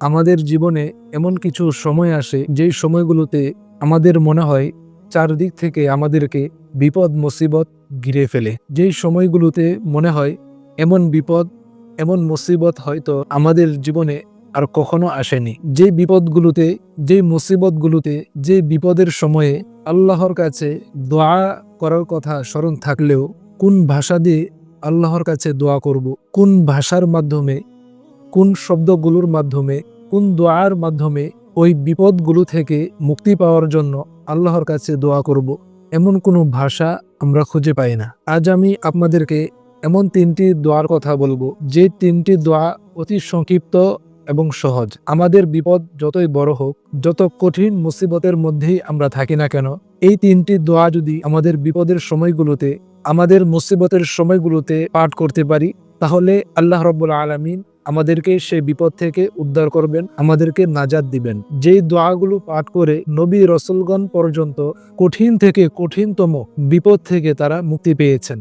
আমাদের জীবনে এমন কিছু সময় আসে, যেই সময়গুলোতে আমাদের মনে হয় চারদিক থেকে আমাদেরকে বিপদ, মুসিবত ঘিরে ফেলে। যেই সময়গুলোতে মনে হয় এমন বিপদ, এমন মুসিবত হয়তো আমাদের জীবনে আর কখনো আসেনি। যে বিপদগুলোতে যে মুসিবতগুলোতে যে বিপদের সময়ে আল্লাহর কাছে দোয়া করার কথা স্মরণ থাকলেও কোন ভাষা দিয়ে আল্লাহর কাছে দোয়া করব? কোন ভাষার মাধ্যমে কোন শব্দগুলোর মাধ্যমে, কোন দোয়ার মাধ্যমে ওই বিপদগুলো থেকে মুক্তি পাওয়ার জন্য আল্লাহর কাছে দোয়া করব। এমন কোনো ভাষা আমরা খুঁজে পাই না। আজ আমি আপনাদেরকে এমন তিনটি দোয়ার কথা বলব, যে তিনটি দোয়া অতি সংক্ষিপ্ত এবং সহজ। আমাদের বিপদ যতই বড় হোক, যত কঠিন মুসিবতের মধ্যেই আমরা থাকি না কেন, এই তিনটি দোয়া যদি আমাদের বিপদের সময়গুলোতে, আমাদের মুসিবতের সময়গুলোতে পাঠ করতে পারি, তাহলে আল্লাহ রব্বুল আলমিন আমাদেরকে সেই বিপদ থেকে উদ্ধার করবেন, আমাদেরকে নাজাদ দিবেন। যেই দোয়াগুলো পাঠ করে নবী রসুলগণ পর্যন্ত কঠিন থেকে কঠিনতম বিপদ থেকে তারা মুক্তি পেয়েছেন।